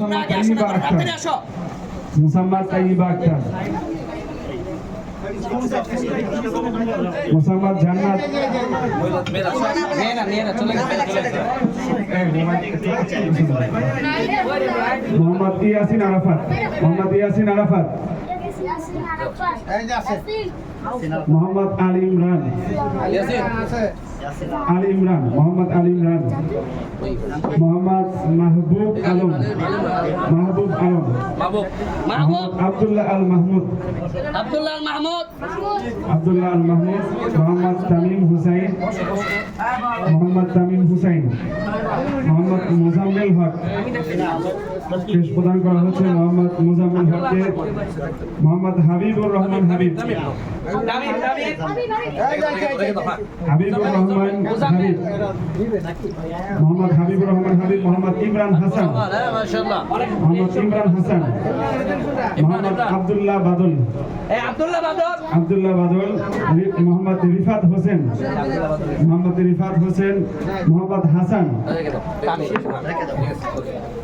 তোমরা আগে আসো না তাড়াতাড়ি আসো। মুসাম্মাদ তাইবা আক্তার। মুসাম্মাদ জান্নাত। মেয়েরা মেয়েরা চলে মোহাম্মদ ইয়াসিন আরাফাত। মোহাম্মদ ইয়াসিন আরাফাত। মোহাম্মদ আলী ইমরান। আলী ইমরান, মোহাম্মদ আলী ইমরান। মোহাম্মদ মাহবুব আলম। মাহবুব আলম। মাহবুব আব্দুল্লাহ আল মাহমুদ। আব্দুল্লাহ আল মাহমুদ আব্দুল্লাহ আল মাহমুদ মোহাম্মদ তামিম হুসাইন। মোহাম্মদ তামিম হুসাইন। মোহাম্মদ মোজাম্মেল হক। পেশ প্রদান করা হচ্ছে মোহাম্মদ মোজাম্মেল হককে। মোহাম্মদ হাবিবুর রহমান হাবিব। হাবিবুর রহমান হাবিব। মোহাম্মদ হাবিবুর রহমান হাবিব, মোহাম্মদ ইমরান হাসান। মোহাম্মদ ইমরান হাসান। মোহাম্মদ আব্দুল্লাহ বাদল। আব্দুল্লাহ বাদল মোহাম্মদ রিফাত হোসেন। মোহাম্মদ রিফাত হোসেন, মোহাম্মদ হাসান। রেখে দাও